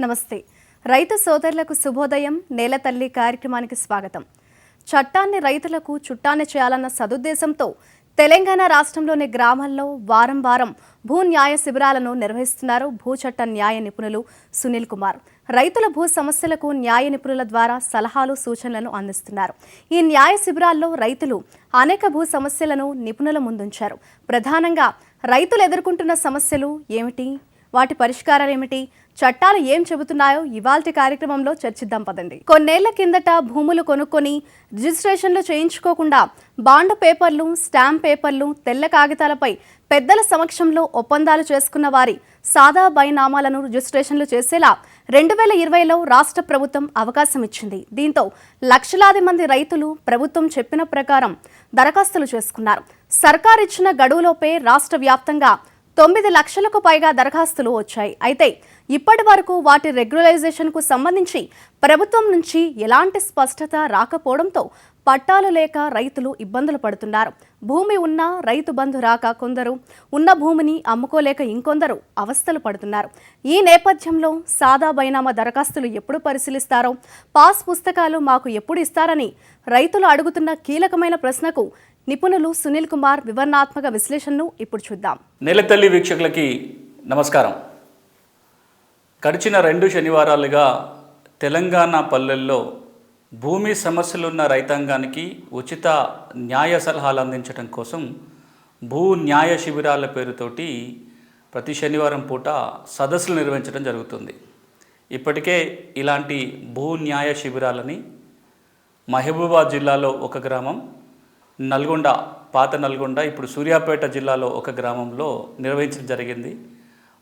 నమస్తే. రైతు సోదరులకు శుభోదయం నేల తల్లి కార్యక్రమానికి స్వాగతం. చట్టాన్ని రైతులకు చుట్టాన్ని చేయాలన్న సదుద్దేశంతో తెలంగాణ రాష్ట్రంలోని గ్రామాల్లో వారం వారం భూ న్యాయ శిబిరాలను నిర్వహిస్తున్నారు భూ చట్ట న్యాయ నిపుణులు సునీల్ కుమార్. రైతుల భూ సమస్యలకు న్యాయ నిపుణుల ద్వారా సలహాలు సూచనలను అందిస్తున్నారు. ఈ న్యాయ శిబిరాల్లో రైతులు అనేక భూ సమస్యలను నిపుణుల ముందుంచారు. ప్రధానంగా రైతులు ఎదుర్కొంటున్న సమస్యలు ఏమిటి? వాటి పరిష్కారాలు ఏమిటి? చట్టాలు ఏం చెబుతున్నాయో ఇవాల్టి కార్యక్రమంలో చర్చిద్దాం పదండి. కొన్నేళ్ళ కిందట భూములు కొనుక్కొని రిజిస్ట్రేషన్లు చేయించుకోకుండా బాండ్ పేపర్లు స్టాంప్ పేపర్లు తెల్ల కాగితాలపై పెద్దల సమక్షంలో ఒప్పందాలు చేసుకున్న వారి సాదా బైనామాలను రిజిస్ట్రేషన్లు చేసేలా రెండు వేల ఇరవైలో రాష్ట్ర ప్రభుత్వం అవకాశం ఇచ్చింది. దీంతో లక్షలాది మంది రైతులు ప్రభుత్వం చెప్పిన ప్రకారం దరఖాస్తులు చేసుకున్నారు. సర్కారిచ్చిన గడువులోపే రాష్ట్ర వ్యాప్తంగా తొమ్మిది లక్షలకు పైగా దరఖాస్తులు వచ్చాయి. అయితే ఇప్పటి వరకు వాటి రెగ్యులరైజేషన్కు సంబంధించి ప్రభుత్వం నుంచి ఎలాంటి స్పష్టత రాకపోవడంతో పట్టాలు లేక రైతులు ఇబ్బందులు పడుతున్నారు. భూమి ఉన్న రైతు బంధు రాక కొందరు ఉన్న భూమిని అమ్ముకోలేక ఇంకొందరు అవస్థలు పడుతున్నారు. ఈ నేపథ్యంలో సాదా బైనామా దరఖాస్తులు ఎప్పుడు పరిశీలిస్తారో పాస్ పుస్తకాలు మాకు ఎప్పుడు ఇస్తారని రైతులు అడుగుతున్న కీలకమైన ప్రశ్నకు నిపుణులు సునీల్ కుమార్ వివరణాత్మక విశ్లేషణను ఇప్పుడు చూద్దాం. నెలతల్లి వీక్షకులకి నమస్కారం. గడిచిన రెండు శనివారాలుగా తెలంగాణ పల్లెల్లో భూమి సమస్యలున్న రైతాంగానికి ఉచిత న్యాయ సలహాలు అందించడం కోసం భూ న్యాయ శిబిరాల పేరుతోటి ప్రతి శనివారం పూట సదస్సులు నిర్వహించడం జరుగుతుంది. ఇప్పటికే ఇలాంటి భూ న్యాయ శిబిరాలని మహబూబాద్ జిల్లాలో ఒక గ్రామం నల్గొండ పాత నల్గొండ ఇప్పుడు సూర్యాపేట జిల్లాలో ఒక గ్రామంలో నిర్వహించడం జరిగింది.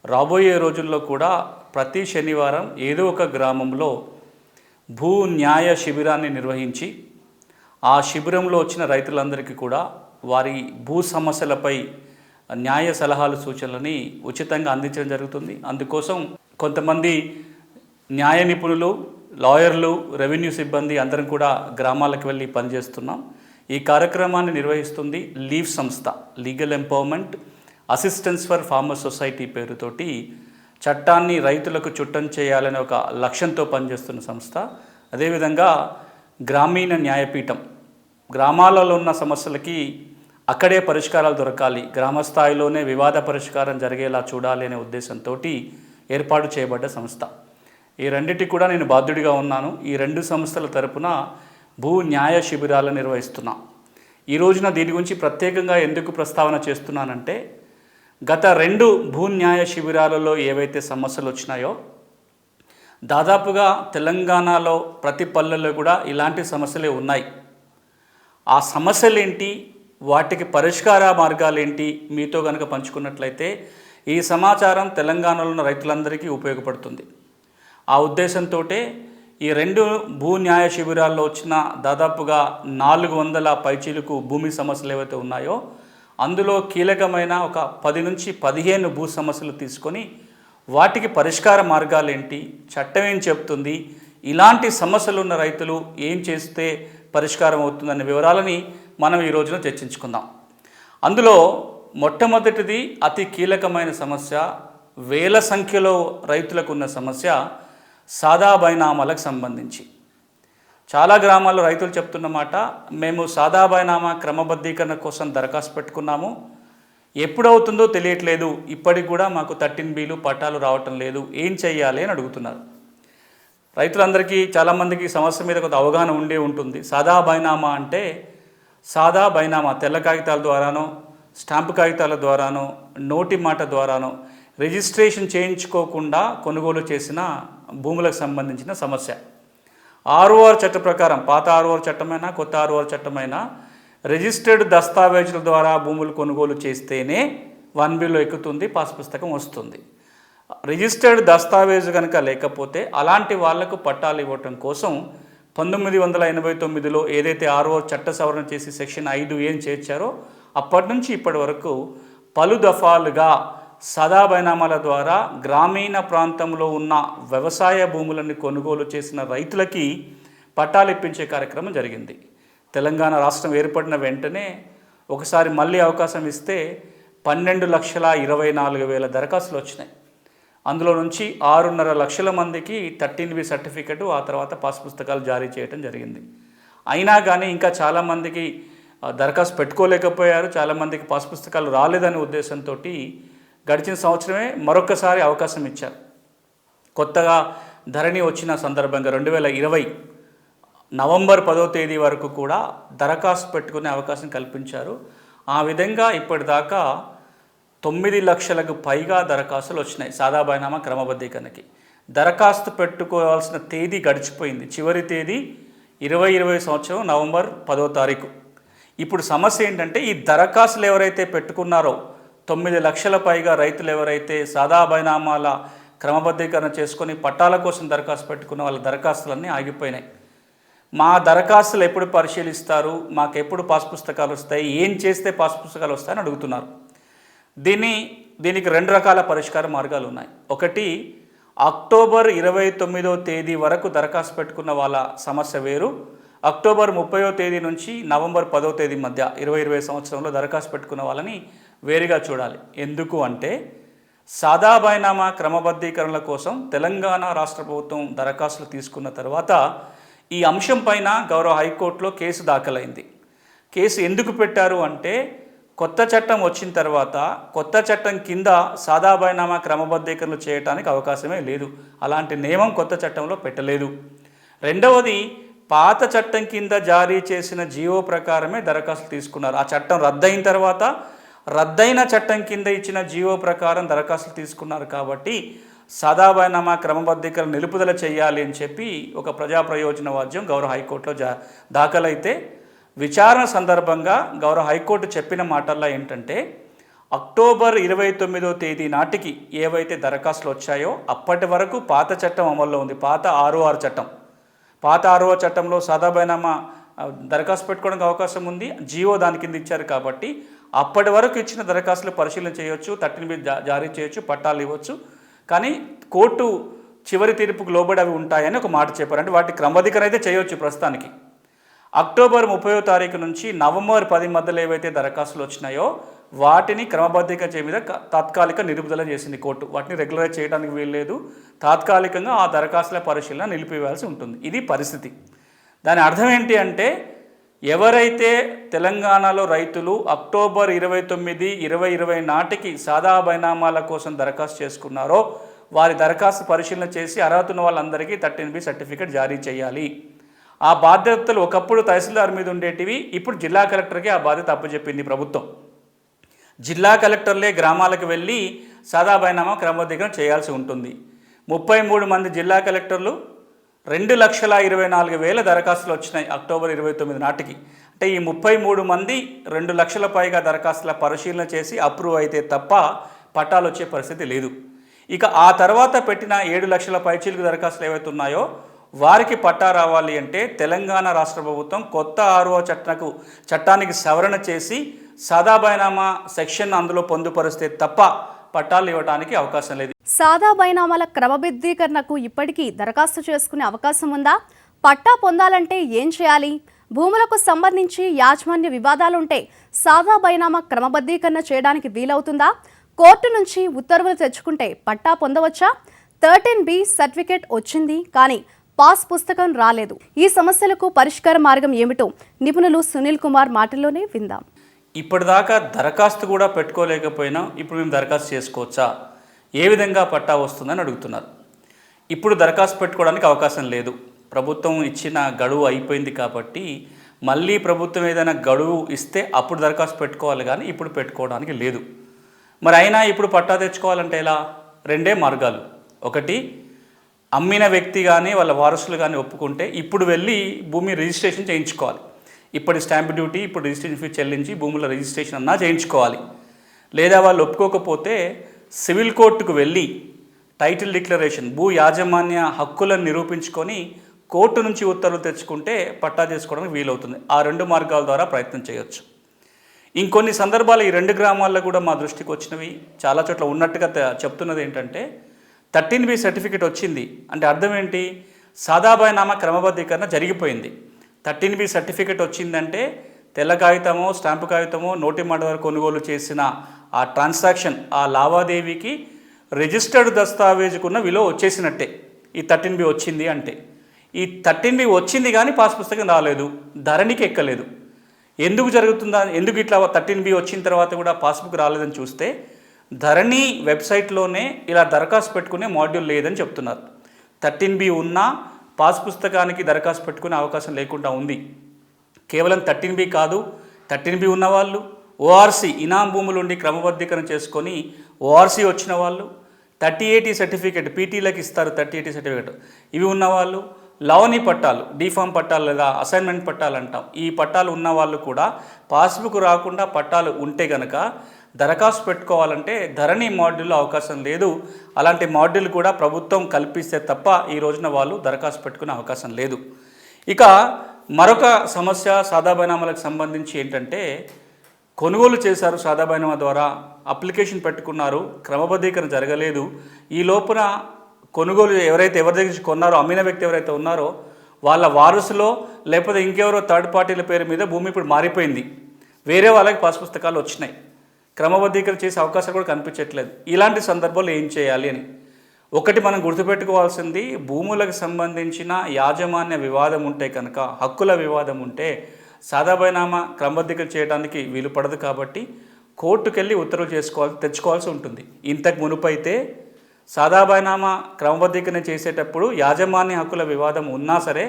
రాబోయే రోజుల్లో కూడా ప్రతి శనివారం ఏదో ఒక గ్రామంలో భూ న్యాయ శిబిరాన్ని నిర్వహించి ఆ శిబిరంలో వచ్చిన రైతులందరికీ కూడా వారి భూ సమస్యలపై న్యాయ సలహాలు సూచనలని ఉచితంగా అందించడం జరుగుతుంది. అందుకోసం కొంతమంది న్యాయ నిపుణులు లాయర్లు రెవెన్యూ సిబ్బంది అందరం కూడా గ్రామాలకు వెళ్ళి పనిచేస్తున్నాం. ఈ కార్యక్రమాన్ని నిర్వహిస్తుంది లీవ్ సంస్థ legal empowerment assistance for farmer society పేరుతోటి చట్టాన్ని రైతులకు చుట్టం చేయాలనే ఒక లక్ష్యంతో పనిచేస్తున్న సంస్థ. అదేవిధంగా గ్రామీణ న్యాయపీఠం గ్రామాలలో ఉన్న సమస్యలకి అక్కడే పరిష్కారాలు దొరకాలి గ్రామ స్థాయిలోనే వివాద పరిష్కారం జరిగేలా చూడాలి అనే ఉద్దేశంతో ఏర్పాటు చేయబడ్డ సంస్థ. ఈ రెండింటికి కూడా నేను బాధ్యుడిగా ఉన్నాను. ఈ రెండు సంస్థల తరపున భూ న్యాయ శిబిరాలు నిర్వహిస్తున్నా. ఈ రోజున దీని గురించి ప్రత్యేకంగా ఎందుకు ప్రస్తావన చేస్తున్నానంటే గత రెండు భూ న్యాయ శిబిరాలలో ఏవైతే సమస్యలు వచ్చినాయో దాదాపుగా తెలంగాణలో ప్రతి పల్లెల్లో కూడా ఇలాంటి సమస్యలే ఉన్నాయి. ఆ సమస్యలేంటి వాటికి పరిష్కార మార్గాలేంటి మీతో కనుక పంచుకున్నట్లయితే ఈ సమాచారం తెలంగాణలో ఉన్న రైతులందరికీ ఉపయోగపడుతుంది. ఆ ఉద్దేశంతో ఈ రెండు భూ న్యాయ శిబిరాల్లో వచ్చిన దాదాపుగా నాలుగు వందల పైచీలకు భూమి సమస్యలు ఏవైతే ఉన్నాయో అందులో కీలకమైన ఒక పది నుంచి పదిహేను భూ సమస్యలు తీసుకొని వాటికి పరిష్కార మార్గాలు ఏంటి చట్టం ఏం చెప్తుంది ఇలాంటి సమస్యలు ఉన్న రైతులు ఏం చేస్తే పరిష్కారం అవుతుందనే వివరాలని మనం ఈ రోజున చర్చించుకుందాం. అందులో మొట్టమొదటిది అతి కీలకమైన సమస్య వేల సంఖ్యలో రైతులకు ఉన్న సమస్య సాదా బైనామాలకు సంబంధించి. చాలా గ్రామాల్లో రైతులు చెప్తున్న మాట మేము సాదా బైనామా క్రమబద్ధీకరణ కోసం దరఖాస్తు పెట్టుకున్నాము. ఎప్పుడవుతుందో తెలియట్లేదు. ఇప్పటికి కూడా మాకు థర్టీన్ బీలు పట్టాలు రావటం లేదు. ఏం చేయాలి అని అడుగుతున్నారు. రైతులందరికీ చాలామందికి సమస్య మీద కొంత అవగాహన ఉండే ఉంటుంది. సాదా బైనామా అంటే సాదా బైనామా తెల్ల కాగితాల ద్వారానో స్టాంపు కాగితాల ద్వారానో నోటి మాట ద్వారానో రిజిస్ట్రేషన్ చేయించుకోకుండా కొనుగోలు చేసిన భూములకు సంబంధించిన సమస్య. ఆర్ఓఆర్ చట్ట ప్రకారం పాత ఆర్ఓఆర్ చట్టమైనా కొత్త ఆర్ఓఆర్ చట్టమైనా రిజిస్టర్డ్ దస్తావేజుల ద్వారా భూములు కొనుగోలు చేస్తేనే వన్ బిలో ఎక్కుతుంది పాస్ పుస్తకం వస్తుంది. రిజిస్టర్డ్ దస్తావేజు కనుక లేకపోతే అలాంటి వాళ్ళకు పట్టాలు ఇవ్వటం కోసం పంతొమ్మిది వందల ఎనభై తొమ్మిదిలో ఏదైతే ఆర్ఓ చట్ట సవరణ చేసి సెక్షన్ ఐదు ఏం చేర్చారో అప్పటి నుంచి ఇప్పటి వరకు పలు దఫాలుగా సదా బైనామాల ద్వారా గ్రామీణ ప్రాంతంలో ఉన్న వ్యవసాయ భూములను కొనుగోలు చేసిన రైతులకి పట్టాలు ఇప్పించే కార్యక్రమం జరిగింది. తెలంగాణ రాష్ట్రం ఏర్పడిన వెంటనే ఒకసారి మళ్ళీ అవకాశం ఇస్తే పన్నెండు లక్షల ఇరవై నాలుగు వేల దరఖాస్తులు వచ్చినాయి. అందులో నుంచి ఆరున్నర లక్షల మందికి థర్టీన్ బి సర్టిఫికెట్ ఆ తర్వాత పాస్ పుస్తకాలు జారీ చేయడం జరిగింది. అయినా కానీ ఇంకా చాలామందికి దరఖాస్తు పెట్టుకోలేకపోయారు. చాలామందికి పాస్ పుస్తకాలు రాలేదనే ఉద్దేశంతో గడిచిన సంవత్సరమే మరొకసారి అవకాశం ఇచ్చారు. కొత్తగా ధరణి వచ్చిన సందర్భంగా రెండు వేల ఇరవై నవంబర్ పదో తేదీ వరకు కూడా దరఖాస్తు పెట్టుకునే అవకాశం కల్పించారు. ఆ విధంగా ఇప్పటిదాకా తొమ్మిది లక్షలకు పైగా దరఖాస్తులు వచ్చినాయి సాదా బైనామా క్రమబద్ధీకరణకి. దరఖాస్తు పెట్టుకోవాల్సిన తేదీ గడిచిపోయింది. చివరి తేదీ ఇరవై ఇరవై సంవత్సరం నవంబర్ పదో తారీఖు. ఇప్పుడు సమస్య ఏంటంటే ఈ దరఖాస్తులు ఎవరైతే పెట్టుకున్నారో తొమ్మిది లక్షల పైగా రైతులు ఎవరైతే సాదా బైనామాల క్రమబద్ధీకరణ చేసుకొని పట్టాల కోసం దరఖాస్తు పెట్టుకున్న వాళ్ళ దరఖాస్తులన్నీ ఆగిపోయినాయి. మా దరఖాస్తులు ఎప్పుడు పరిశీలిస్తారు? మాకు ఎప్పుడు పాస్ పుస్తకాలు వస్తాయి? ఏం చేస్తే పాస్ పుస్తకాలు వస్తాయని అడుగుతున్నారు. దీన్ని దీనికి రెండు రకాల పరిష్కార మార్గాలు ఉన్నాయి. ఒకటి అక్టోబర్ ఇరవై తొమ్మిదో తేదీ వరకు దరఖాస్తు పెట్టుకున్న వాళ్ళ సమస్య వేరు. అక్టోబర్ ముప్పయో తేదీ నుంచి నవంబర్ పదో తేదీ మధ్య ఇరవై ఇరవై సంవత్సరంలో దరఖాస్తు పెట్టుకున్న వాళ్ళని వేరుగా చూడాలి. ఎందుకు అంటే సాదా బైనామా క్రమబద్ధీకరణల కోసం తెలంగాణ రాష్ట్ర ప్రభుత్వం దరఖాస్తులు తీసుకున్న తర్వాత ఈ అంశం పైన గౌరవ హైకోర్టులో కేసు దాఖలైంది. కేసు ఎందుకు పెట్టారు అంటే కొత్త చట్టం వచ్చిన తర్వాత కొత్త చట్టం కింద సాదా బైనామా క్రమబద్ధీకరణలు చేయడానికి అవకాశమే లేదు. అలాంటి నియమం కొత్త చట్టంలో పెట్టలేదు. రెండవది పాత చట్టం కింద జారీ చేసిన జీవో ప్రకారమే దరఖాస్తు తీసుకున్నారు. ఆ చట్టం రద్దయిన తర్వాత రద్దయిన చట్టం కింద ఇచ్చిన జీవో ప్రకారం దరఖాస్తులు తీసుకున్నారు కాబట్టి సదాబైనామా క్రమబద్ధీకరణ నిలుపుదల చేయాలి అని చెప్పి ఒక ప్రజా ప్రయోజన వాద్యం గౌరవ హైకోర్టులో జా దాఖలైతే. విచారణ సందర్భంగా గౌరవ హైకోర్టు చెప్పిన మాటల్లో ఏంటంటే అక్టోబర్ ఇరవై తొమ్మిదో తేదీ నాటికి ఏవైతే దరఖాస్తులు వచ్చాయో అప్పటి వరకు పాత చట్టం అమల్లో ఉంది. పాత ఆరు ఆరు చట్టం. పాత ఆరో చట్టంలో సాదాబైనామా దరఖాస్తు పెట్టుకోవడానికి అవకాశం ఉంది. జియో దాని కింద ఇచ్చారు కాబట్టి అప్పటి వరకు ఇచ్చిన దరఖాస్తులు పరిశీలన చేయొచ్చు థర్టీన్ బి జా- జారీ చేయొచ్చు పట్టాలు ఇవ్వచ్చు. కానీ కోర్టు చివరి తీర్పుకు లోబడి అవి ఉంటాయని ఒక మాట చెప్పారు. అంటే వాటి క్రమబద్ధీకరణ అయితే చేయొచ్చు ప్రస్తుతానికి. అక్టోబర్ ముప్పయో తారీఖు నుంచి నవంబర్ పది మధ్యలో ఏవైతే దరఖాస్తులు వచ్చినాయో వాటిని క్రమబద్ధీకరణ చేయ మీద తాత్కాలిక నిలుపుదల చేసింది కోర్టు. వాటిని రెగ్యులరైజ్ చేయడానికి వీల్లేదు. తాత్కాలికంగా ఆ దరఖాస్తుల పరిశీలన నిలిపివేయాల్సి ఉంటుంది. ఇది పరిస్థితి. దాని అర్థం ఏంటి అంటే ఎవరైతే తెలంగాణలో రైతులు అక్టోబర్ ఇరవై తొమ్మిది ఇరవై ఇరవై నాటికి సాదా బైనామాల కోసం దరఖాస్తు చేసుకున్నారో వారి దరఖాస్తు పరిశీలన చేసి అర్హత ఉన్న వాళ్ళందరికీ థర్టీన్ బి సర్టిఫికేట్ జారీ చేయాలి. ఆ బాధ్యతలు ఒకప్పుడు తహసీల్దార్ మీద ఉండేటివి ఇప్పుడు జిల్లా కలెక్టర్కి ఆ బాధ్యత అప్పచెప్పింది ప్రభుత్వం. జిల్లా కలెక్టర్లే గ్రామాలకు వెళ్ళి సాదా బైనామా క్రమబద్ధీకరణ చేయాల్సి ఉంటుంది. ముప్పై మూడు మంది జిల్లా కలెక్టర్లు రెండు లక్షల ఇరవై నాలుగు వేల దరఖాస్తులు వచ్చినాయి అక్టోబర్ ఇరవై తొమ్మిది నాటికి. అంటే ఈ ముప్పై మూడు మంది రెండు లక్షల పైగా దరఖాస్తుల పరిశీలన చేసి అప్రూవ్ అయితే తప్ప పట్టాలు వచ్చే పరిస్థితి లేదు. ఇక ఆ తర్వాత పెట్టిన ఏడు లక్షల పైచీలకు దరఖాస్తులు ఏవైతే ఉన్నాయో వారికి పట్టా రావాలి అంటే తెలంగాణ రాష్ట్ర ప్రభుత్వం కొత్త ఆరో చట్టకు చట్టానికి సవరణ చేసి సాదాబైనామా సెక్షన్ అందులో పొందుపరిస్తే తప్ప పట్టాలు ఇవ్వడానికి అవకాశం లేదు. సాదా బైనామాల క్రమబద్ధీకరణకు ఇప్పటికీ దరఖాస్తు చేసుకునే అవకాశం ఉందా? పట్టా పొందాలంటే ఏం చేయాలి? భూములకు సంబంధించి యాజమాన్య వివాదాలుంటే సాదా బైనామా క్రమబద్ధీకరణ చేయడానికి వీలవుతుందా? కోర్టు నుంచి ఉత్తర్వులు తెచ్చుకుంటే పట్టా పొందవచ్చా? థర్టీన్ బి సర్టిఫికేట్ వచ్చింది కానీ పాస్ పుస్తకం రాలేదు. ఈ సమస్యలకు పరిష్కార మార్గం ఏమిటో నిపుణులు సునీల్ కుమార్ మాటల్లోనే విందాం. ఇప్పటిదాకా దరఖాస్తు కూడా పెట్టుకోలేకపోయినా ఇప్పుడు మేము దరఖాస్తు చేసుకోవచ్చా? ఏ విధంగా పట్టా వస్తుందని అడుగుతున్నారు. ఇప్పుడు దరఖాస్తు పెట్టుకోవడానికి అవకాశం లేదు. ప్రభుత్వం ఇచ్చిన గడువు అయిపోయింది కాబట్టి మళ్ళీ ప్రభుత్వం ఏదైనా గడువు ఇస్తే అప్పుడు దరఖాస్తు పెట్టుకోవాలి కానీ ఇప్పుడు పెట్టుకోవడానికి లేదు. మరి అయినా ఇప్పుడు పట్టా తెచ్చుకోవాలంటే ఎలా? రెండే మార్గాలు. ఒకటి అమ్మిన వ్యక్తి కానీ వాళ్ళ వారసులు కానీ ఒప్పుకుంటే ఇప్పుడు వెళ్ళి భూమి రిజిస్ట్రేషన్ చేయించుకోవాలి. ఇప్పటి స్టాంప్ డ్యూటీ ఇప్పుడు రిజిస్ట్రేషన్ ఫీ చెల్లించి భూముల రిజిస్ట్రేషన్ అన్నా చేయించుకోవాలి. లేదా వాళ్ళు ఒప్పుకోకపోతే సివిల్ కోర్టుకు వెళ్ళి టైటిల్ డిక్లరేషన్ భూ యాజమాన్య హక్కులను నిరూపించుకొని కోర్టు నుంచి ఉత్తర్వులు తెచ్చుకుంటే పట్టా చేసుకోవడానికి వీలవుతుంది. ఆ రెండు మార్గాల ద్వారా ప్రయత్నం చేయొచ్చు. ఇంకొన్ని సందర్భాలు ఈ రెండు గ్రామాల్లో కూడా మా దృష్టికి వచ్చినవి. చాలా చోట్ల ఉన్నట్టుగా చెప్తున్నది ఏంటంటే థర్టీన్ బి సర్టిఫికేట్ వచ్చింది. అంటే అర్థం ఏంటి? సాదాబాయినామా క్రమబద్ధీకరణ జరిగిపోయింది. థర్టీన్ బి సర్టిఫికేట్ వచ్చిందంటే తెల్ల కాగితమో స్టాంపు కాగితమో నోటి మండల కొనుగోలు చేసిన ఆ ట్రాన్సాక్షన్ ఆ లావాదేవీకి రిజిస్టర్డ్ దస్తావేజుకున్న విలువ వచ్చేసినట్టే. ఈ థర్టీన్ బి వచ్చింది అంటే. ఈ థర్టీన్ బి వచ్చింది కానీ పాస్ పుస్తకం రాలేదు. ధరణికి ఎక్కలేదు. ఎందుకు జరుగుతుందా ఎందుకు ఇట్లా థర్టీన్ బి వచ్చిన తర్వాత కూడా పాస్బుక్ రాలేదని చూస్తే ధరణి వెబ్సైట్లోనే ఇలా దరఖాస్తు పెట్టుకునే మాడ్యూల్ లేదని చెప్తున్నారు. థర్టీన్ బి ఉన్నా పాస్ పుస్తకానికి దరఖాస్తు పెట్టుకునే అవకాశం లేకుండా ఉంది. కేవలం థర్టీన్ బి కాదు థర్టీన్ బి ఉన్నవాళ్ళు ఓఆర్సీ ఇనాం భూములు ఉండి క్రమబద్ధీకరణ చేసుకొని ఓఆర్సీ వచ్చిన వాళ్ళు థర్టీ ఎయిటీ సర్టిఫికేట్ పీటీలకు ఇస్తారు థర్టీ ఎయిటీ సర్టిఫికేట్. ఇవి ఉన్నవాళ్ళు లవని పట్టాలు డిఫామ్ పట్టాలు లేదా అసైన్మెంట్ పట్టాలు అంటాం. ఈ పట్టాలు ఉన్న వాళ్ళు కూడా పాస్బుక్ రాకుండా పట్టాలు ఉంటే గనక దరఖాస్తు పెట్టుకోవాలంటే ధరణి మాడ్యూల్లో అవకాశం లేదు. అలాంటి మాడ్యూల్ కూడా ప్రభుత్వం కల్పిస్తే తప్ప ఈ రోజున వాళ్ళు దరఖాస్తు పెట్టుకునే అవకాశం లేదు. ఇక మరొక సమస్య సాదాబైనామాలకు సంబంధించి ఏంటంటే కొనుగోలు చేశారు సాదాబైనామా ద్వారా అప్లికేషన్ పెట్టుకున్నారు క్రమబద్ధీకరణ జరగలేదు. ఈ లోపున కొనుగోలు ఎవరైతే ఎవరి దగ్గర నుంచి కొన్నారో అమ్మిన వ్యక్తి ఎవరైతే ఉన్నారో వాళ్ళ వారసులో లేకపోతే ఇంకెవరో థర్డ్ పార్టీల పేరు మీద భూమి ఇప్పుడు మారిపోయింది. వేరే వాళ్ళకి పాస్ పుస్తకాలు వచ్చినాయి. క్రమబద్ధీకరణ చేసే అవకాశాలు కూడా కనిపించట్లేదు. ఇలాంటి సందర్భాల్లో ఏం చేయాలి అని. ఒకటి మనం గుర్తుపెట్టుకోవాల్సింది భూములకు సంబంధించిన యాజమాన్య వివాదం ఉంటే కనుక హక్కుల వివాదం ఉంటే సాదాబైనామా క్రమబద్ధీకరణ చేయడానికి వీలు పడదు కాబట్టి కోర్టుకెళ్ళి ఉత్తర్వులు చేసుకోవాలి తెచ్చుకోవాల్సి ఉంటుంది. ఇంతకు మునుపైతే సాదాబైనామా క్రమబద్ధీకరణ చేసేటప్పుడు యాజమాన్య హక్కుల వివాదం ఉన్నా సరే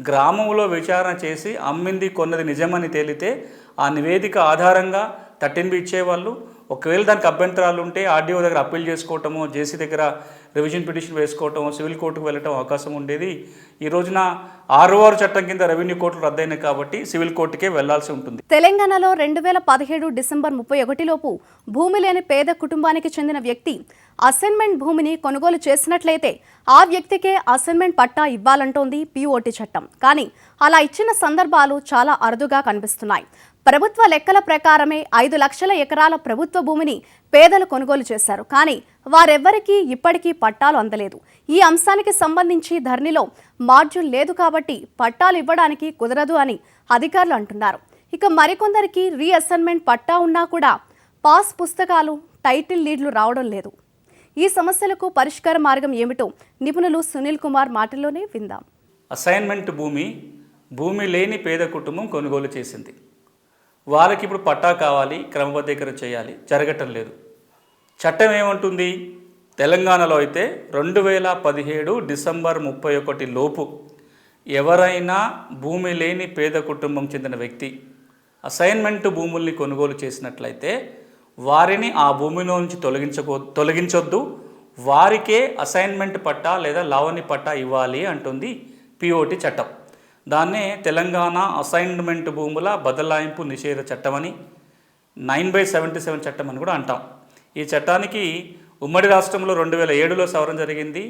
గ్రామంలో విచారణ చేసి అమ్మింది కొన్నది నిజమని తేలితే ఆ నివేదిక ఆధారంగా థర్టీన్ బి ఇచ్చేవాళ్ళు. ఒకవేళ దానికి అభ్యంతరాలు ఉంటే ఆర్డీఓ దగ్గర అప్పీల్ చేసుకోవటము జేసీ దగ్గర రివిజన్ పిటిషన్ వేసుకోవటం సివిల్ కోర్టుకు వెళ్ళటం అవకాశం ఉండేది. ఈ రోజున ఆర్ఓఆర్ చట్టం కింద రెవెన్యూ కోర్టులు రద్దయినాయి కాబట్టి సివిల్ కోర్టుకే వెళ్ళాల్సి ఉంటుంది. తెలంగాణలో రెండు వేల పదిహేడు డిసెంబర్ ముప్పై ఒకటిలోపు భూమి లేని పేద కుటుంబానికి చెందిన వ్యక్తి అసైన్మెంట్ భూమిని కొనుగోలు చేసినట్లయితే ఆ వ్యక్తికే అసైన్మెంట్ పట్టా ఇవ్వాలంటోంది పీఓటీ చట్టం. కానీ అలా ఇచ్చిన సందర్భాలు చాలా అరుదుగా కనిపిస్తున్నాయి. ప్రభుత్వ లెక్కల ప్రకారమే ఐదు లక్షల ఎకరాల ప్రభుత్వ భూమిని పేదలు కొనుగోలు చేశారు. కానీ వారెవ్వరికీ ఇప్పటికీ పట్టాలు అందలేదు. ఈ అంశానికి సంబంధించి ధరణిలో మాడ్యూల్ లేదు కాబట్టి పట్టాలు ఇవ్వడానికి కుదరదు అని అధికారులు అంటున్నారు. ఇక మరికొందరికి రీఅసైన్మెంట్ పట్టా ఉన్నా కూడా పాస్ పుస్తకాలు టైటిల్ లీడ్లు రావడం లేదు. ఈ సమస్యలకు పరిష్కార మార్గం ఏమిటో నిపుణులు సునీల్ కుమార్ మాటల్లోనే విందాం. అసైన్మెంట్ భూమి భూమి లేని పేద కుటుంబం కొనుగోలు చేసింది. వాళ్ళకి ఇప్పుడు పట్టా కావాలి క్రమబద్ధీకరణ చేయాలి జరగటం లేదు. చట్టం ఏమంటుంది? తెలంగాణలో అయితే రెండు వేల పదిహేడు డిసెంబర్ ముప్పై ఒకటి లోపు ఎవరైనా భూమి లేని పేద కుటుంబం చెందిన వ్యక్తి అసైన్మెంట్ భూముల్ని కొనుగోలు చేసినట్లయితే వారిని ఆ భూమిలో నుంచి తొలగించకో తొలగించొద్దు. వారికే అసైన్మెంట్ పట్టా లేదా లావణి పట్టా ఇవ్వాలి అంటుంది పిఓటి చట్టం. దాన్నే తెలంగాణ అసైన్మెంట్ భూముల బదలాయింపు నిషేధ చట్టమని నైన్ బై సెవెంటీ సెవెన్ చట్టం అని కూడా అంటాం. ఈ చట్టానికి ఉమ్మడి రాష్ట్రంలో రెండు వేల ఏడులో సవరణ జరిగింది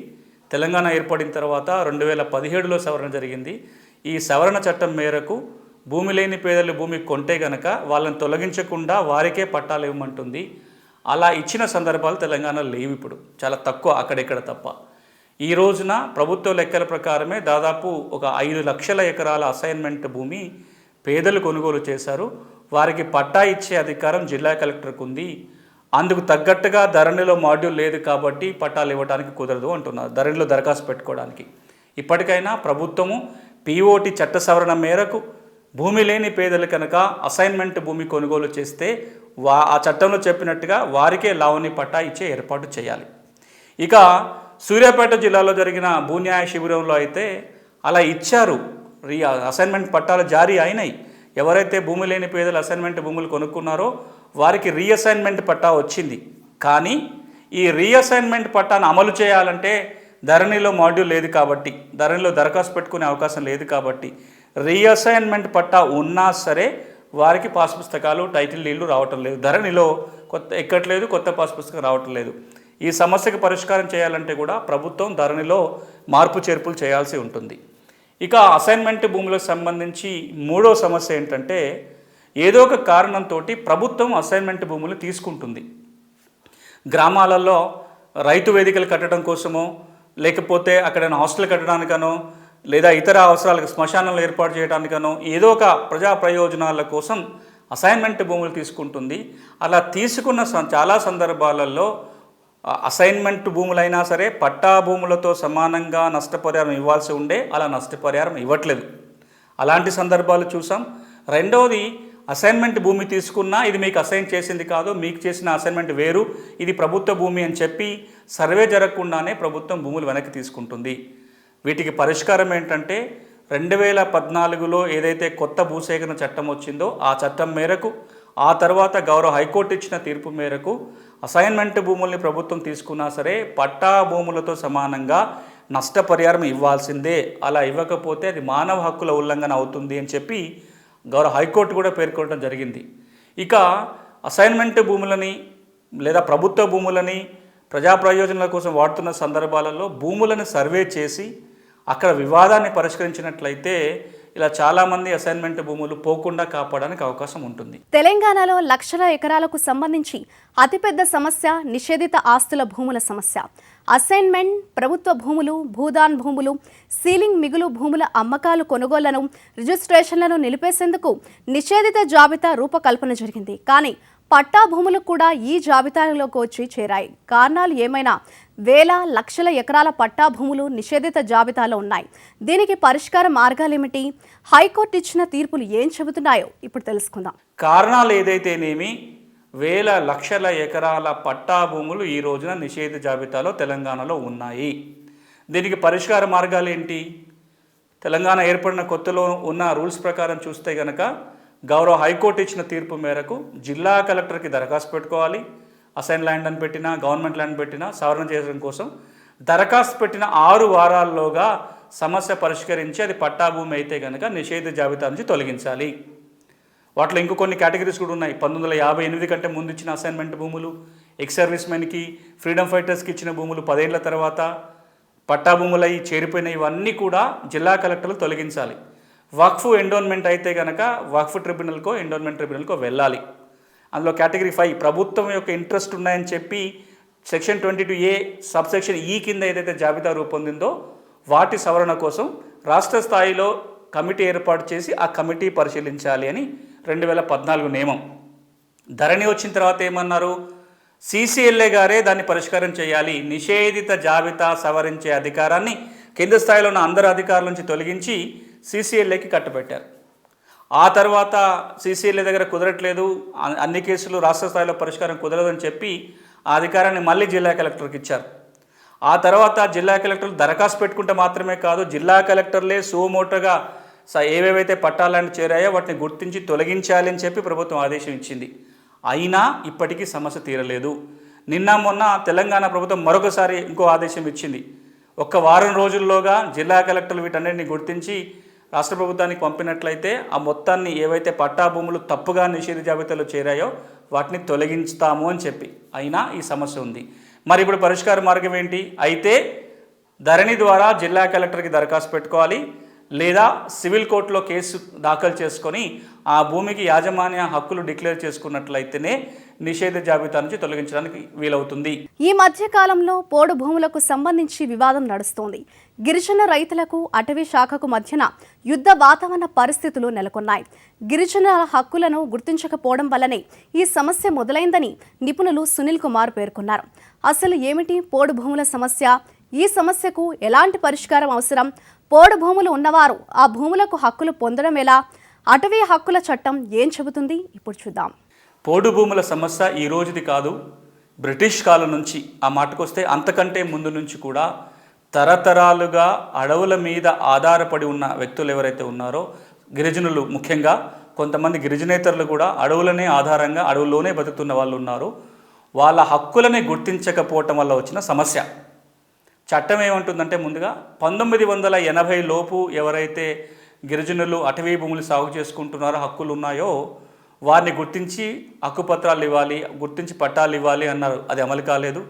తెలంగాణ ఏర్పడిన తర్వాత రెండు వేల పదిహేడులో సవరణ జరిగింది. ఈ సవరణ చట్టం మేరకు భూమి లేని పేదలు భూమి కొంటే గనక వాళ్ళని తొలగించకుండా వారికే పట్టాలు ఇవ్వమంటుంది. అలా ఇచ్చిన సందర్భాలు తెలంగాణలో లేవు ఇప్పుడు. చాలా తక్కువ అక్కడెక్కడ తప్ప. ఈ రోజున ప్రభుత్వ లెక్కల ప్రకారమే దాదాపు ఒక ఐదు లక్షల ఎకరాల అసైన్మెంట్ భూమి పేదలు కొనుగోలు చేశారు. వారికి పట్టా ఇచ్చే అధికారం జిల్లా కలెక్టర్కు ఉంది. అందుకు తగ్గట్టుగా ధరణిలో మాడ్యూల్ లేదు కాబట్టి పట్టాలు ఇవ్వడానికి కుదరదు అంటున్నారు ధరణిలో దరఖాస్తు పెట్టుకోవడానికి. ఇప్పటికైనా ప్రభుత్వము పిఓటి చట్ట సవరణ మేరకు భూమి లేని పేదలు కనుక అసైన్మెంట్ భూమి కొనుగోలు చేస్తే వా ఆ చట్టంలో చెప్పినట్టుగా వారికే లావణి పట్టా ఇచ్చే ఏర్పాటు చేయాలి. ఇక సూర్యాపేట జిల్లాలో జరిగిన భూన్యాయ శిబిరంలో అయితే అలా ఇచ్చారు. రీ అసైన్మెంట్ పట్టాలు జారీ అయినాయి. ఎవరైతే భూమి లేని పేదలు అసైన్మెంట్ భూములు కొనుక్కున్నారో వారికి రీఅసైన్మెంట్ పట్టా వచ్చింది. కానీ ఈ రీఅసైన్మెంట్ పట్టాను అమలు చేయాలంటే ధరణిలో మాడ్యూల్ లేదు కాబట్టి ధరణిలో దరఖాస్తు పెట్టుకునే అవకాశం లేదు కాబట్టి రీఅసైన్మెంట్ పట్టా ఉన్నా సరే వారికి పాస్ పుస్తకాలు టైటిల్ నీళ్ళు రావటం లేదు. ధరణిలో కొత్త ఎక్కట్లేదు కొత్త పాస్ పుస్తకం రావటం లేదు. ఈ సమస్యకు పరిష్కారం చేయాలంటే కూడా ప్రభుత్వం ధరణిలో మార్పు చేర్పులు చేయాల్సి ఉంటుంది. ఇక అసైన్మెంట్ భూములకు సంబంధించి మూడో సమస్య ఏంటంటే ఏదో ఒక కారణంతో ప్రభుత్వం అసైన్మెంట్ భూములు తీసుకుంటుంది. గ్రామాలలో రైతు వేదికలు కట్టడం కోసమో లేకపోతే అక్కడ హాస్టల్ కట్టడానికనో లేదా ఇతర అవసరాలకు శ్మశానాలు ఏర్పాటు చేయడానికనో ఏదో ఒక ప్రజా ప్రయోజనాల కోసం అసైన్మెంట్ భూములు తీసుకుంటుంది. అలా తీసుకున్న చాలా సందర్భాలలో అసైన్మెంట్ భూములైనా సరే పట్టా భూములతో సమానంగా నష్టపరిహారం ఇవ్వాల్సి ఉండే అలా నష్టపరిహారం ఇవ్వట్లేదు. అలాంటి సందర్భాలు చూసాం. రెండవది అసైన్మెంట్ భూమి తీసుకున్నా ఇది మీకు అసైన్ చేసింది కాదు మీకు చేసిన అసైన్మెంట్ వేరు. ఇది ప్రభుత్వ భూమి అని చెప్పి సర్వే జరగకుండానే ప్రభుత్వం భూములు వెనక్కి తీసుకుంటుంది. వీటికి పరిష్కారం ఏంటంటే రెండు వేల పద్నాలుగులో ఏదైతే కొత్త భూసేకరణ చట్టం వచ్చిందో ఆ చట్టం మేరకు ఆ తర్వాత గౌరవ హైకోర్టు ఇచ్చిన తీర్పు మేరకు అసైన్మెంట్ భూముల్ని ప్రభుత్వం తీసుకున్నా సరే పట్టా భూములతో సమానంగా నష్టపరిహారం ఇవ్వాల్సిందే. అలా ఇవ్వకపోతే అది మానవ హక్కుల ఉల్లంఘన అవుతుంది అని చెప్పి గౌరవ హైకోర్టు కూడా పేర్కొనడం జరిగింది. ఇక అసైన్మెంట్ భూములని లేదా ప్రభుత్వ భూములని ప్రజా ప్రయోజనాల కోసం వాడుతున్న సందర్భాలలో భూములను సర్వే చేసి అక్కడ వివాదాన్ని పరిష్కరించినట్లయితే ఇలా చాలామంది అసైన్మెంట్ భూములు పోకుండా కాపాడడానికి అవకాశం ఉంటుంది. తెలంగాణలో లక్షల ఎకరాలకు సంబంధించి అతిపెద్ద సమస్య నిషేధిత ఆస్తుల భూముల సమస్య. అసైన్మెంట్ ప్రభుత్వ భూములు భూదాన్ భూములు సీలింగ్ మిగులు భూముల అమ్మకాలు కొనుగోళ్ళను రిజిస్ట్రేషన్లను నిలిపేసేందుకు నిషేధిత జాబితా రూపకల్పన జరిగింది. కానీ పట్టా భూములు కూడా ఈ జాబితాలోకి వచ్చి చేరాయి. కారణాలు ఏమైనా వేల లక్షల ఎకరాల పట్టా భూములు నిషేధిత జాబితాలో ఉన్నాయి. దీనికి పరిష్కార మార్గాలేమిటి? హైకోర్టు ఇచ్చిన తీర్పులు ఏం చెబుతున్నాయో ఇప్పుడు తెలుసుకుందాం. కారణాలు ఏదైతేనేమి? వేల లక్షల ఎకరాల పట్టా భూములు ఈ రోజున నిషేధ జాబితాలో తెలంగాణలో ఉన్నాయి. దీనికి పరిష్కార మార్గాలు ఏంటి తెలంగాణ ఏర్పడిన కొత్తలో ఉన్న రూల్స్ ప్రకారం చూస్తే గనక గౌరవ హైకోర్టు ఇచ్చిన తీర్పు మేరకు జిల్లా కలెక్టర్కి దరఖాస్తు పెట్టుకోవాలి. అసైన్ ల్యాండ్ అని పెట్టినా గవర్నమెంట్ ల్యాండ్ పెట్టినా సవరణ చేయడం కోసం దరఖాస్తు పెట్టిన ఆరు వారాల్లోగా సమస్య పరిష్కరించి అది పట్టాభూమి అయితే కనుక నిషేధ జాబితా నుంచి తొలగించాలి. వాటిలో ఇంకో కొన్ని కేటగిరీస్ కూడా ఉన్నాయి. పంతొమ్మిది వందల యాభై ఎనిమిది కంటే ముందు ఇచ్చిన అసైన్మెంట్ భూములు ఎక్స్ సర్వీస్ మెన్కి ఫ్రీడమ్ ఫైటర్స్కి ఇచ్చిన భూములు పదేళ్ళ తర్వాత పట్టాభూములై చేరిపోయిన ఇవన్నీ కూడా జిల్లా కలెక్టర్లు తొలగించాలి. వక్ఫ్ ఎండోన్మెంట్ అయితే కనుక వక్ఫ్ ట్రిబ్యునల్కో ఎండోన్మెంట్ ట్రిబ్యునల్కో వెళ్ళాలి. అందులో కేటగిరీ ఫైవ్ ప్రభుత్వం యొక్క ఇంట్రెస్ట్ ఉన్నాయని చెప్పి section twenty two A sub section ఈ కింద ఏదైతే జాబితా రూపొందిందో వాటి సవరణ కోసం రాష్ట్ర స్థాయిలో కమిటీ ఏర్పాటు చేసి ఆ కమిటీ పరిశీలించాలి అని రెండు వేల పద్నాలుగు నియమం. ధరణి వచ్చిన తర్వాత ఏమన్నారు? సీసీఎల్ఏ గారే దాన్ని పరిష్కారం చేయాలి. నిషేధిత జాబితా సవరించే అధికారాన్ని కింద స్థాయిలో ఉన్న అందరు అధికారుల నుంచి తొలగించి సీసీఎల్ఏకి కట్టబెట్టారు. ఆ తర్వాత సీసీఎల్ఏ దగ్గర కుదరట్లేదు. అన్ని కేసులు రాష్ట్ర స్థాయిలో పరిష్కారం కుదరదని చెప్పి ఆ అధికారాన్ని మళ్ళీ జిల్లా కలెక్టర్కి ఇచ్చారు. ఆ తర్వాత జిల్లా కలెక్టర్లు దరఖాస్తు పెట్టుకుంటే మాత్రమే కాదు జిల్లా కలెక్టర్లే సుమోటోగా స- ఏవేవైతే పట్టాలని చేరాయో వాటిని గుర్తించి తొలగించాలి అని చెప్పి ప్రభుత్వం ఆదేశం ఇచ్చింది. అయినా ఇప్పటికీ సమస్య తీరలేదు. నిన్న మొన్న తెలంగాణ ప్రభుత్వం మరొకసారి ఇంకో ఆదేశం ఇచ్చింది. ఒక్క వారం రోజుల్లోగా జిల్లా కలెక్టర్లు వీటన్నిటిని గుర్తించి రాష్ట్ర ప్రభుత్వానికి పంపినట్లయితే ఆ మొత్తాన్ని ఏవైతే పట్టా భూములు తప్పుగా నిషేధ జాబితాలో చేరాయో వాటిని తొలగించుతాము అని చెప్పి. అయినా ఈ సమస్య ఉంది. మరి ఇప్పుడు పరిష్కార మార్గం ఏంటి? అయితే ధరణి ద్వారా జిల్లా కలెక్టర్కి దరఖాస్తు పెట్టుకోవాలి. లేదా సివిల్ కోర్టులో కేసు దాఖలు చేసుకొని ఆ భూమికి యాజమాన్య హక్కులు డిక్లేర్ చేసుకున్నట్లయితేనే నిషేధ జాబితా నుంచి తొలగించడానికి వీలవుతుంది. ఈ మధ్య కాలంలో పోడు భూములకు సంబంధించి వివాదం నడుస్తోంది. గిరిజన రైతులకు అటవీ శాఖకు మధ్యన యుద్ధ వాతావరణ పరిస్థితులు నెలకొన్నాయి. గిరిజనుల హక్కులను గుర్తించకపోవడం వల్లనే ఈ సమస్య మొదలైందని నిపుణులు సునీల్ కుమార్ పేర్కొన్నారు. అసలు ఏమిటి పోడు భూముల సమస్య? ఈ సమస్యకు ఎలాంటి పరిష్కారం అవసరం? పోడు భూములు ఉన్నవారు ఆ భూములకు హక్కులు పొందడం ఎలా? అటవీ హక్కుల చట్టం ఏం చెబుతుంది? ఇప్పుడు చూద్దాం. పోడు భూముల సమస్య ఈ రోజుది కాదు. బ్రిటిష్ కాలం నుంచి ఆ మాటకొస్తే అంతకంటే ముందు నుంచి కూడా తరతరాలుగా అడవుల మీద ఆధారపడి ఉన్న వ్యక్తులు ఎవరైతే ఉన్నారో గిరిజనులు ముఖ్యంగా కొంతమంది గిరిజనేతరులు కూడా అడవులనే ఆధారంగా అడవుల్లోనే బతుకుతున్న వాళ్ళు ఉన్నారు. వాళ్ళ హక్కులని గుర్తించకపోవటం వల్ల వచ్చిన సమస్య. చట్టం ఏమంటుందంటే ముందుగా పంతొమ్మిది వందల ఎనభై లోపు ఎవరైతే గిరిజనులు అటవీ భూములు సాగు చేసుకుంటున్నారో హక్కులు ఉన్నాయో వారిని గుర్తించి హక్కుపత్రాలు ఇవ్వాలి గుర్తించి పట్టాలు ఇవ్వాలి అన్నారు. అది అమలు కాలేదు.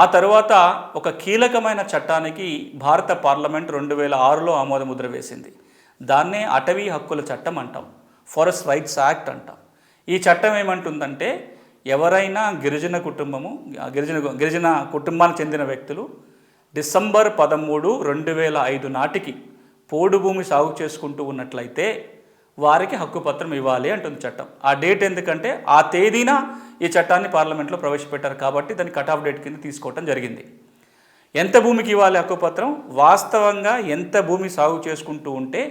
ఆ తర్వాత ఒక కీలకమైన చట్టానికి భారత పార్లమెంట్ రెండు వేల ఆరులో ఆమోదముద్ర వేసింది. దాన్నే అటవీ హక్కుల చట్టం అంటాం. ఫారెస్ట్ రైట్స్ యాక్ట్ అంటాం. ఈ చట్టం ఏమంటుందంటే ఎవరైనా గిరిజన కుటుంబము గిరిజన గిరిజన కుటుంబానికి చెందిన వ్యక్తులు డిసెంబర్ పదమూడు రెండు వేల ఐదు నాటికి పోడు భూమి సాగు చేసుకుంటూ ఉన్నట్లయితే వారికి హక్కుపత్రం ఇవ్వాలి అంటుంది చట్టం. ఆ డేట్ ఎందుకంటే ఆ తేదీన ఈ చట్టాన్ని పార్లమెంట్లో ప్రవేశపెట్టారు కాబట్టి దాన్ని కట్ ఆఫ్ డేట్ కింద తీసుకోవటం జరిగింది. ఎంత భూమికి ఇవ్వాలి హక్కుపత్రం వాస్తవంగా ఎంత భూమి సాగు చేసుకుంటూ ఉంటే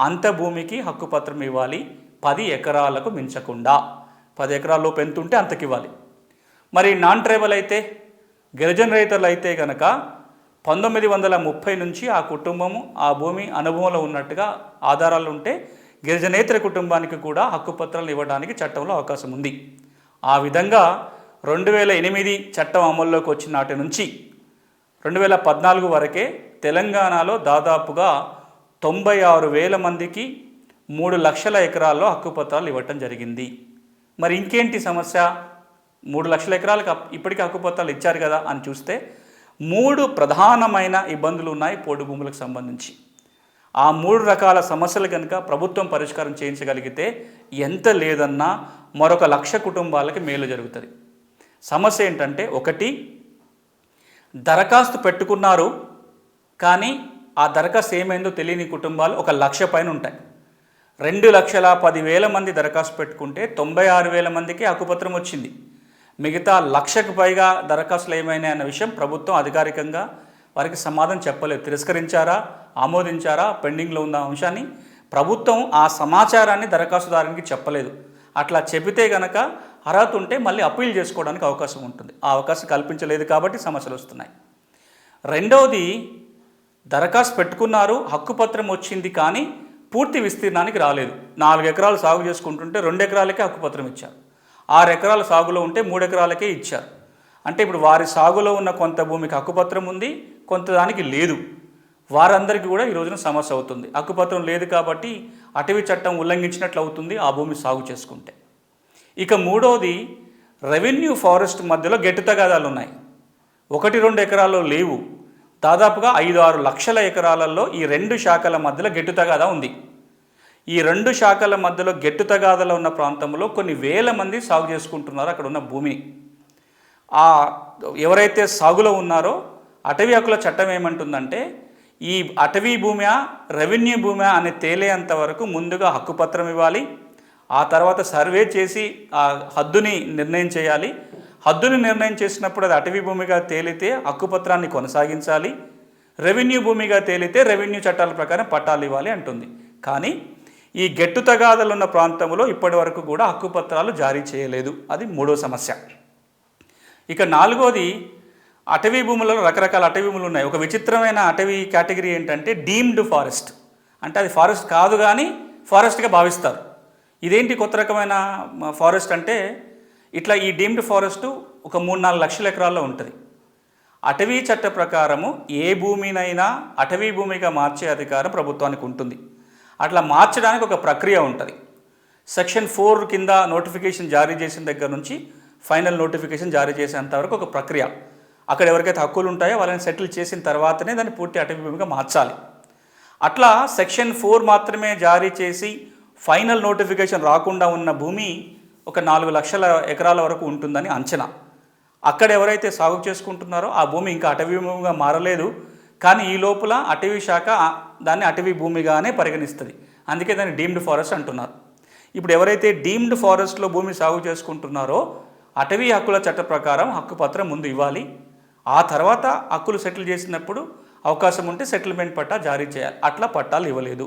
అంత భూమికి హక్కుపత్రం ఇవ్వాలి. పది ఎకరాలకు మించకుండా. పది ఎకరాల్లో పెంతుంటే ఎంత ఉంటే అంతకి ఇవ్వాలి. మరి నాన్ ట్రైబల్ అయితే గిరిజన రైతులు అయితే కనుక పంతొమ్మిది వందల ముప్పై నుంచి ఆ కుటుంబము ఆ భూమి అనుభవంలో ఉన్నట్టుగా ఆధారాలు ఉంటే గిరిజనేతర కుటుంబానికి కూడా హక్కుపత్రాలు ఇవ్వడానికి చట్టంలో అవకాశం ఉంది. ఆ విధంగా రెండు వేల ఎనిమిది చట్టం అమల్లోకి వచ్చిన నాటి నుంచి రెండు వేల పద్నాలుగు వరకే తెలంగాణలో దాదాపుగా తొంభై ఆరు వేల మందికి మూడు లక్షల ఎకరాల్లో హక్కుపత్రాలు ఇవ్వటం జరిగింది. మరి ఇంకేంటి సమస్య? మూడు లక్షల ఎకరాలకు ఇప్పటికీ హక్కుపత్రాలు ఇచ్చారు కదా అని చూస్తే మూడు ప్రధానమైన ఇబ్బందులు ఉన్నాయి పోడు భూములకు సంబంధించి. ఆ మూడు రకాల సమస్యలు కనుక ప్రభుత్వం పరిష్కారం చేయించగలిగితే ఎంత లేదన్నా మరొక లక్ష కుటుంబాలకి మేలు జరుగుతుంది. సమస్య ఏంటంటే ఒకటి దరఖాస్తు పెట్టుకున్నారు కానీ ఆ దరఖాస్తు ఏమైందో తెలియని కుటుంబాలు ఒక లక్ష పైన ఉంటాయి. రెండు లక్షల పదివేల మంది దరఖాస్తు పెట్టుకుంటే తొంభై ఆరు వేల మందికి హక్కుపత్రం వచ్చింది. మిగతా లక్షకు పైగా దరఖాస్తులు ఏమైనాయి అన్న విషయం ప్రభుత్వం అధికారికంగా వారికి సమాధానం చెప్పలేదు. తిరస్కరించారా? ఆమోదించారా? పెండింగ్లో ఉన్న అంశాన్ని ప్రభుత్వం ఆ సమాచారాన్ని దరఖాస్తుదారునికి చెప్పలేదు. అట్లా చెబితే గనక అర్హత ఉంటే మళ్ళీ అప్పీల్ చేసుకోవడానికి అవకాశం ఉంటుంది. ఆ అవకాశం కల్పించలేదు కాబట్టి సమస్యలు వస్తున్నాయి. రెండవది దరఖాస్తు పెట్టుకున్నారు హక్కుపత్రం వచ్చింది కానీ పూర్తి విస్తీర్ణానికి రాలేదు. నాలుగు ఎకరాలు సాగు చేసుకుంటుంటే రెండు ఎకరాలకే హక్కుపత్రం ఇచ్చారు. ఆరు ఎకరాల సాగులో ఉంటే మూడు ఎకరాలకే ఇచ్చారు. అంటే ఇప్పుడు వారి సాగులో ఉన్న కొంత భూమికి హక్కుపత్రం ఉంది కొంత దానికి లేదు. వారందరికీ కూడా ఈ రోజున సమస్య అవుతుంది. హక్కుపత్రం లేదు కాబట్టి అటవీ చట్టం ఉల్లంఘించినట్లు అవుతుంది ఆ భూమి సాగు చేసుకుంటే. ఇక మూడవది రెవెన్యూ ఫారెస్ట్ మధ్యలో గట్టి తగాదాలు ఉన్నాయి. ఒకటి రెండు ఎకరాల్లో లేవు. దాదాపుగా ఐదు ఆరు లక్షల ఎకరాలలో ఈ రెండు శాఖల మధ్యలో గెట్టు తగాదా ఉంది. ఈ రెండు శాఖల మధ్యలో గెట్టు తగాదాలో ఉన్న ప్రాంతంలో కొన్ని వేల మంది సాగు చేసుకుంటున్నారు అక్కడ ఉన్న భూమిని ఆ ఎవరైతే సాగులో ఉన్నారో అటవీ హక్కుల చట్టం ఏమంటుందంటే ఈ అటవీ భూమియా రెవెన్యూ భూమి అని తేలేంత వరకు ముందుగా హక్కుపత్రం ఇవ్వాలి. ఆ తర్వాత సర్వే చేసి ఆ హద్దుని నిర్ణయం చేయాలి. హద్దుని నిర్ణయం చేసినప్పుడు అది అటవీ భూమిగా తేలితే హక్కుపత్రాన్ని కొనసాగించాలి. రెవెన్యూ భూమిగా తేలితే రెవెన్యూ చట్టాల ప్రకారం పట్టాలు ఇవ్వాలి అంటుంది. కానీ ఈ గెట్టు తగాదలు ఉన్న ప్రాంతంలో ఇప్పటి వరకు కూడా హక్కుపత్రాలు జారీ చేయలేదు. అది మూడో సమస్య. ఇక నాలుగోది అటవీ భూములలో రకరకాల అటవీ భూములు ఉన్నాయి. ఒక విచిత్రమైన అటవీ కేటగిరీ ఏంటంటే డీమ్డ్ ఫారెస్ట్. అంటే అది ఫారెస్ట్ కాదు కానీ ఫారెస్ట్గా భావిస్తారు. ఇదేంటి కొత్త రకమైన ఫారెస్ట్ అంటే ఇట్లా ఈ డీమ్డ్ ఫారెస్ట్ ఒక మూడు నాలుగు లక్షల ఎకరాల్లో ఉంటుంది. అటవీ చట్ట ప్రకారము ఏ భూమినైనా అటవీ భూమిగా మార్చే అధికారం ప్రభుత్వానికి ఉంటుంది. అట్లా మార్చడానికి ఒక ప్రక్రియ ఉంటుంది. సెక్షన్ ఫోర్ కింద నోటిఫికేషన్ జారీ చేసిన దగ్గర నుంచి ఫైనల్ నోటిఫికేషన్ జారీ చేసేంత వరకు ఒక ప్రక్రియ. అక్కడ ఎవరికైతే హక్కులు ఉంటాయో వాళ్ళని సెటిల్ చేసిన తర్వాతనే దాన్ని పూర్తి అటవీ భూమిగా మార్చాలి. అట్లా సెక్షన్ ఫోర్ మాత్రమే జారీ చేసి ఫైనల్ నోటిఫికేషన్ రాకుండా ఉన్న భూమి ఒక నాలుగు లక్షల ఎకరాల వరకు ఉంటుందని అంచనా. అక్కడ ఎవరైతే సాగు చేసుకుంటున్నారో ఆ భూమి ఇంకా అటవీ భూమిగా మారలేదు. కానీ ఈ లోపల అటవీ శాఖ దాన్ని అటవీ భూమిగానే పరిగణిస్తుంది. అందుకే దాన్ని డీమ్డ్ ఫారెస్ట్ అంటున్నారు. ఇప్పుడు ఎవరైతే డీమ్డ్ ఫారెస్ట్లో భూమి సాగు చేసుకుంటున్నారో అటవీ హక్కుల చట్ట ప్రకారం హక్కు పత్రం ముందు ఇవ్వాలి. ఆ తర్వాత హక్కులు సెటిల్ చేసినప్పుడు అవకాశం ఉంటే సెటిల్మెంట్ పట్టా జారీ చేయాలి. అట్లా పట్టాలు ఇవ్వలేదు.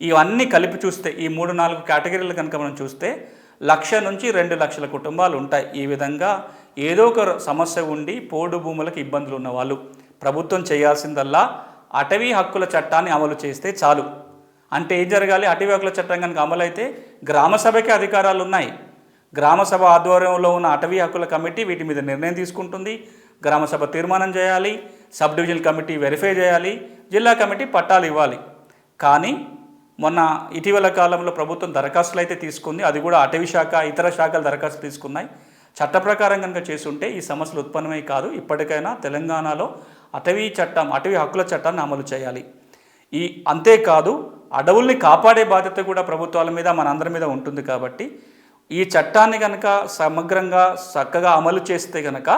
ఇవన్నీ కలిపి చూస్తే ఈ మూడు నాలుగు కేటగిరీలు కనుక మనం చూస్తే లక్ష నుంచి రెండు లక్షల కుటుంబాలు ఉంటాయి. ఈ విధంగా ఏదో ఒక సమస్య ఉండి పోడు భూములకు ఇబ్బందులు ఉన్నవాళ్ళు ప్రభుత్వం చేయాల్సిందల్లా అటవీ హక్కుల చట్టాన్ని అమలు చేస్తే చాలు. అంటే ఏం జరగాలి? అటవీ హక్కుల చట్టం కనుక అమలైతే గ్రామసభకే అధికారాలు ఉన్నాయి గ్రామసభ ఆధ్వర్యంలో ఉన్న అటవీ హక్కుల కమిటీ వీటి మీద నిర్ణయం తీసుకుంటుంది. గ్రామసభ తీర్మానం చేయాలి సబ్ డివిజన్ కమిటీ వెరిఫై చేయాలి జిల్లా కమిటీ పట్టాలు ఇవ్వాలి. కానీ మొన్న ఇటీవల కాలంలో ప్రభుత్వం దరఖాస్తులు అయితే తీసుకుంది. అది కూడా అటవీ శాఖ ఇతర శాఖలు దరఖాస్తు తీసుకున్నాయి. చట్ట ప్రకారం కనుక చేస్తుంటే ఈ సమస్యలు ఉత్పన్నమై కాదు ఇప్పటికైనా తెలంగాణలో అటవీ చట్టం అటవీ హక్కుల చట్టాన్ని అమలు చేయాలి. ఈ అంతేకాదు అడవుల్ని కాపాడే బాధ్యత కూడా ప్రభుత్వాల మీద మనందరి మీద ఉంటుంది కాబట్టి ఈ చట్టాన్ని కనుక సమగ్రంగా చక్కగా అమలు చేస్తే కనుక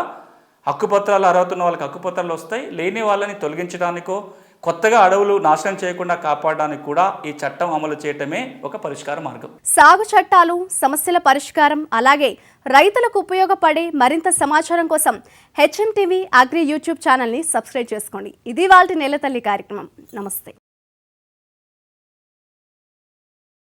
హక్కుపత్రాలు అర్హత ఉన్న వాళ్ళకి హక్కుపత్రాలు వస్తాయి. లేని వాళ్ళని తొలగించడానికో కొత్తగా అడవులు నాశనం చేయకుండా కాపాడడానికి కూడా ఈ చట్టం అమలు చేయటమే ఒక పరిష్కార మార్గం. సాగు చట్టాలు సమస్యల పరిష్కారం అలాగే రైతులకు ఉపయోగపడే మరింత సమాచారం కోసం హెచ్ఎం టీవీ అగ్రి యూట్యూబ్ ఛానల్ని సబ్స్క్రైబ్ చేసుకోండి. ఇది వాళ్ళ నెలతల్లి కార్యక్రమం. నమస్తే.